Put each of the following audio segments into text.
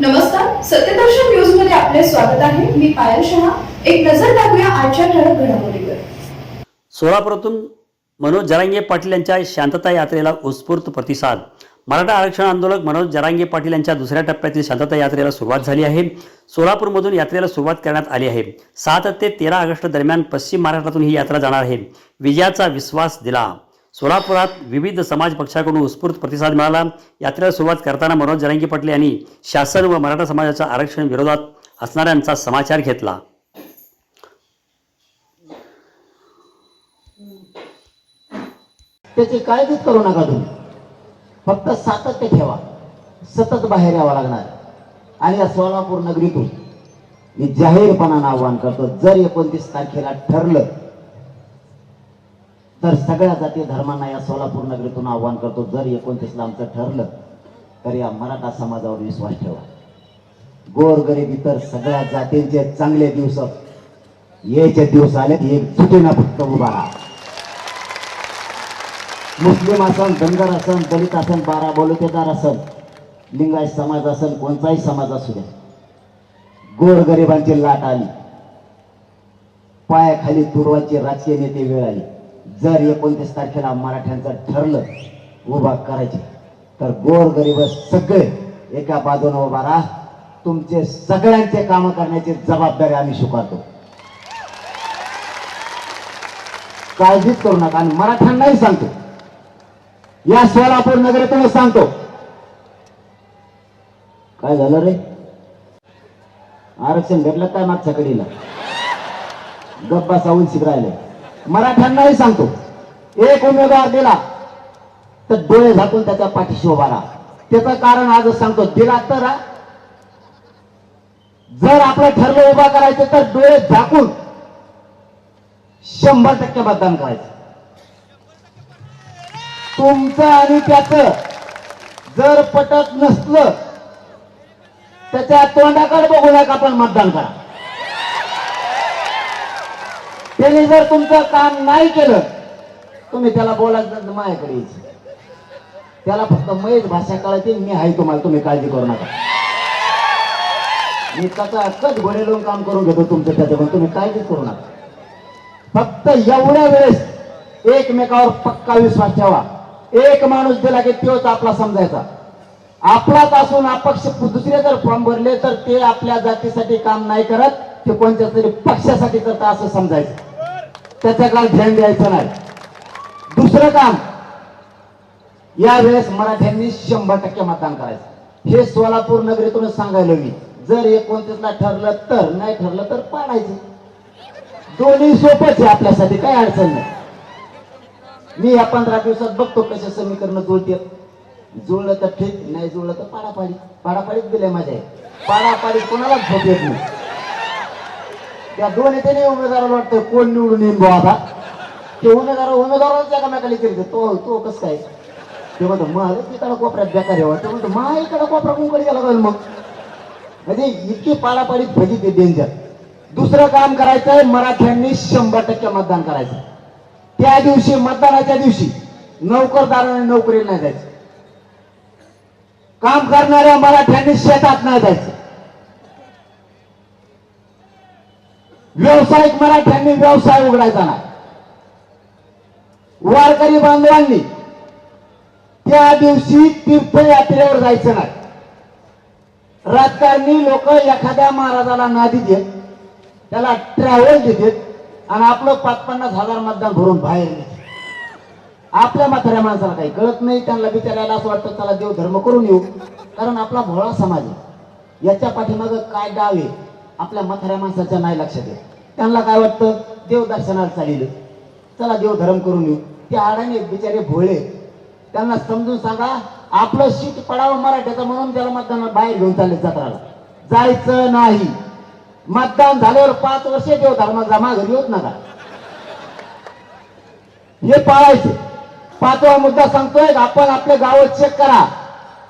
नमस्कार सत्यदर्शन न्यूजमध्ये आपले स्वागत आहे. मी पायल शहा. एक नजर टाकूया आजच्या ठळक घडामोडीवर. सोलापुरातून मनोज जरांगे पाटील यांच्या शांतता यात्रेला उत्स्फूर्त प्रतिसाद. मराठा आरक्षण आंदोलक मनोज जरांगे पाटील यांच्या दुसऱ्या टप्प्यातील शांतता यात्रेला सुरुवात झाली आहे. सोलापूरमधून यात्रेला सुरुवात करण्यात आली आहे. सात ते तेरा ऑगस्ट दरम्यान पश्चिम महाराष्ट्रातून ही यात्रा जाणार आहे. विजयाचा विश्वास दिला. सोलापुरात विविध समाज पक्षाकडून उत्स्फूर्त प्रतिसाद मिळाला. यात्रेला सुरुवात करताना मनोज जरांगी पाटील यांनी शासन व मराठा समाजाच्या आरक्षण विरोधात असणाऱ्यांचा समाचार घेतला. त्याची काळजीच करू नका तुम्ही. फक्त सातत्य ठेवा. सतत बाहेर यावं लागणार. आणि या सोलापूर नगरीतून मी जाहीरपणानं आव्हान करतो जर एकोणतीस तारखेला ठरलं तर सगळ्या जाती धर्मांना या सोलापूर नगरीतून आव्हान करतो. जर एकोणतीसला आमचं ठरलं तर या मराठा समाजावर विश्वास ठेवा. गोरगरीब इतर सगळ्या जातींचे चांगले दिवस यायचे दिवस आले एक चुकीना फक्त उभा राहा. मुस्लिम असन धनगर असन दलित असन बारा बोलुकेदार असन लिंगायत समाज असन कोणताही समाज असू द्या. गोरगरिबांची लाट आली. पायाखाली तुरवाची राजकीय नेते वेळ आली. जर एकोणतीस तारखेला मराठ्यांचं ठरलं उभा करायचे तर गोरगरीब सगळे एका बाजूने उभा राहा. तुमचे सगळ्यांचे कामं करण्याची जबाबदारी आम्ही स्वीकारतो. काळजीच करू नका आणि मराठ्यांनाही सांगतो. या सोलापूर नगरीतूनच सांगतो. काय झालं रे? आरक्षण भेटलं काय मागच्या कडीला गप्पा सावून राहिले मराठ्यांनाही सांगतो. एक उमेदवार दिला तर डोळे झाकून त्याच्या पाठीशी उभा राहा. त्याचं कारण आज सांगतो दिला तर जर आपलं ठरलं उभा करायचं तर डोळे झाकून शंभर टक्के मतदान करायचं. तुमचं आणि त्याचं जर पटत नसलं त्याच्या तोंडाकडे बघू नका आपण मतदान करा. त्याने जर तुमचं काम नाही केलं तुम्ही त्याला बोलायचं माझ्याकडे त्याला फक्त मयच भाषा कळते मी आहे तुम्हाला तुम्ही काळजी करू नका. मी त्याचा अक्कच घोडे लावून काम करून घेतो तुमचं त्याच्या पण तुम्ही काळजीच करू नका. फक्त एवढ्या वेळेस एकमेकावर पक्का विश्वास ठेवा. एक माणूस दिला की तोच आपला समजायचा. आपलाच असून अपक्ष दुसरे जर फॉर्म भरले तर ते आपल्या जातीसाठी काम नाही करत ते कोणत्या तरी पक्षासाठी करता असं समजायचं. त्याच्याकडे ध्यान द्यायचं नाही. दुसरं काम यावेळेस मराठ्यांनी शंभर टक्के मतदान करायचं. हे सोलापूर नगरीतूनच सांगायला मी. जर एकोणतीसला ठरलं तर नाही ठरलं तर पाडायचं. दोन्ही सोपंच आहे आपल्यासाठी काय अडचण नाही. मी या पंधरा दिवसात बघतो कसे समीकरण जुळते जुळलं तर ठीक नाही जुळलं तर पाडापाडी. पाडापाडीत दिलंय माझ्या. पाडापाडी कोणालाच झोप येत नाही. त्या दोन नेत्याने उमेदवाराला वाटतं कोण निवडून येईल भाऊ आता. ते उमेदवार उमेदवारालाच एकामेकाला केली तो तो कस काय? ते म्हणतो मग तिकडं कोपऱ्यात बेकार यावं ते म्हणतो मा इकडं कोपरा कुंकडे गेला पाहिजे मग? म्हणजे इतकी पाडापाडीत भजी ते डेंजर. दुसरं काम करायचंय मराठ्यांनी शंभर टक्के मतदान करायचं. त्या दिवशी मतदानाच्या दिवशी नोकरदाराने नोकरी नाही जायचं. काम करणाऱ्या मराठ्यांनी शेतात नाही जायचं. व्यावसायिक मराठ्यांनी व्यवसाय उघडायचा नाही. वारकरी बांधवांनी त्या दिवशी तीर्थयात्रेवर जायचं नाही. राजकारणी लोक एखाद्या महाराजाला नादी देत त्याला ट्रॅव्हल देतात आणि आपलं पाच पन्नास हजार मतदान भरून बाहेर आपल्या म्हाताऱ्या माणसाला काही कळत नाही त्यांना बिचारायला असं वाटतं त्याला देव धर्म करून येऊ. कारण आपला भोळा समाज आहे. याच्या पाठीमागं काय डाव आहे आपल्या म्हाताऱ्या माणसाच्या नाही लक्षात येत त्यांना काय वाटतं? देव दर्शनाला चालिलं. चला देव धर्म करून येऊ. ते आडाने बिचारे भोळे. त्यांना समजून सांगा आपलं शीत पडावं मराठ्याचं म्हणून त्याला मतदान बाहेर घेऊन चालले जत्राला. जायचं नाही. मतदान झाल्यावर पाच वर्ष देव धर्माचा माग होत नका. हे पाळायचे. पाचवा मुद्दा सांगतोय आपण आपल्या गावात चेक करा.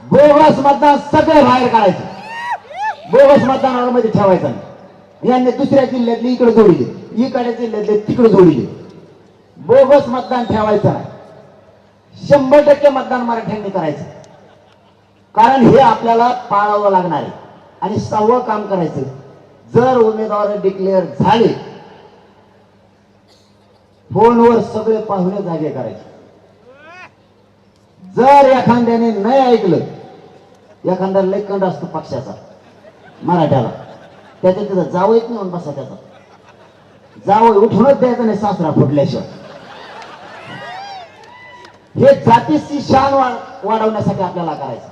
बोगस मतदान सगळे बाहेर काढायचे. बोगस मतदानावर मध्ये ठेवायचं यांनी दुसऱ्या जिल्ह्यातली इकडे जोडले. इकडे जिल्ह्यातले तिकडे जोडले. बोगस मतदान ठेवायचं नाही शंभर टक्के मतदान मराठ्यांनी करायचं. कारण हे आपल्याला पाळावं लागणार आहे. आणि सहावं काम करायचं. जर उमेदवार डिक्लेअर झाले फोनवर सगळे पाहुणे जागे करायचे. जर एखाद्याने नाही ऐकलं एखादा लेखंड असतो पक्षाचा मराठ्याला. त्याच्या तिथं जाव येत नाही बसा त्याचा. जावं उठूनच द्यायचं नाही सासरा फुटल्याशिवाय. हे जातीची शान वाढवण्यासाठी आपल्याला करायचं.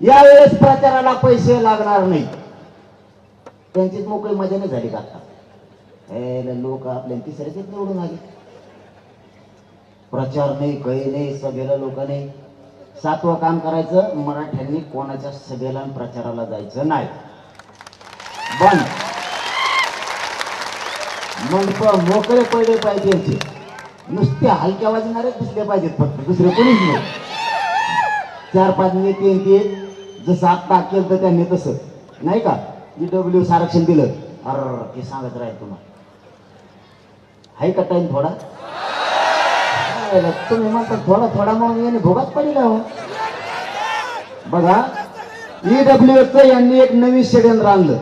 यावेळेस प्रचाराला पैसे लागणार नाही. त्यांचीच मोकळी मजा नाही झाली का आता? लोक आपल्या तिसऱ्याच निवडून आले. प्रचार नाही काही नाही सभेला लोक नाही. सातवं काम करायचं मराठ्यांनी कोणाच्या सभेला प्रचाराला जायचं नाही. बंद. मनप मोकळे पडले पाहिजे यांचे. नुसते हलक्या वाजणारे दिसले पाहिजेत फक्त. दुसरे कोणीच नाही. चार पाच नेते आणि जसं आत्ता केलं तर त्यांनी तसं. नाही का? डब्ल्यू आरक्षण दिलं. अर ते सांगत राहील तुम्हाला. आहे का टाईम थोडा? तुम्ही म्हणता थोडा थोडा म्हणून याने भोगात पडला हो. बघा ईडब्ल्यू यांनी एक नवीन षडयंत्र आणलं.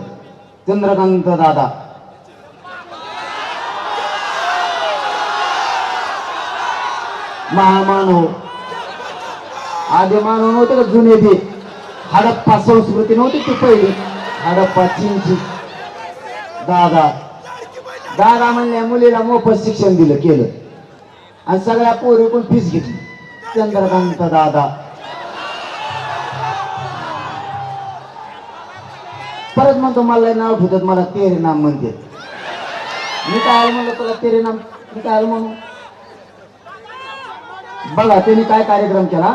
चंद्रकांत दादा. महामानव. आधी मानव नव्हते का जुने ते? हडप्पा संस्कृती नव्हती ती पहिली. हडप्पा चिंची. दादा. दादा म्हणल्या मुलीला मोफत शिक्षण दिलं केलं. आणि सगळ्या पोरीकडून फीस घेतली. चंद्रकांत दादा. परत म्हणतो मला नाव ठेवतात मला तेरे नाम म्हणते. मी काय म्हणलं तुला तेरे नाम मी काय म्हणू बघा त्यांनी काय कार्यक्रम केला?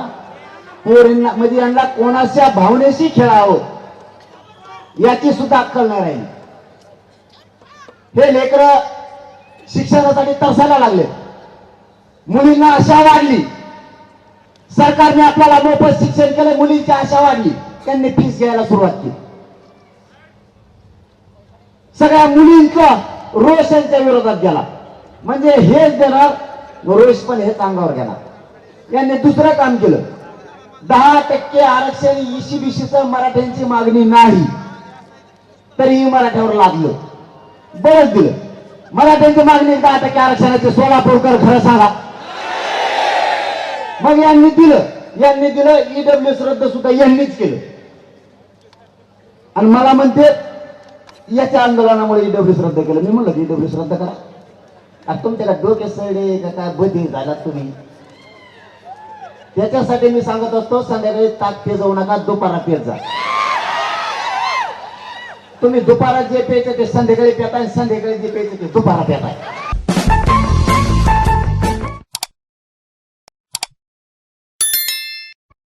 पोरींना म्हणजे यांना कोणाच्या भावनेशी खेळावं याची सुद्धा अक्कल नाही राहिली. हे लेकर शिक्षणासाठी तरसायला लागले. मुलींना आशा वाढली. सरकारने आपल्याला मोफत शिक्षण केलं मुलींची आशा वाढली. त्यांनी फीस घ्यायला सुरुवात केली. सगळ्या मुलींचा रोष यांच्या विरोधात गेला. म्हणजे हेच देणार रोष पण हेच अंगावर घेणार. यांनी दुसरं काम केलं. दहा टक्के आरक्षण इशी बिशीचं मराठ्यांची मागणी नाही. तरीही मराठ्यावर लागलं. बरंच दिलं. मराठ्यांची मागणी दहा टक्के आरक्षणाचे सोलापूरकर खरं सांगा. मग यांनी दिलं. यांनी दिलं ईडब्ल्यू रद्द सुद्धा यांनीच केलं. आणि मला म्हणते याच्या आंदोलनामुळे ईडब्ल्यू रद्द केलं. मी म्हणलं ईडब्ल्यू रद्द करा. आता तुमच्याला डोके सडे का काय बधी झालात तुम्ही? त्याच्यासाठी मी सांगत असतो संध्याकाळी ताक पे जाऊ नका दुपारा पेत जा. तुम्ही दुपारा जे प्यायचं ते संध्याकाळी पेताय संध्याकाळी जे प्यायचं ते दुपारा पेताय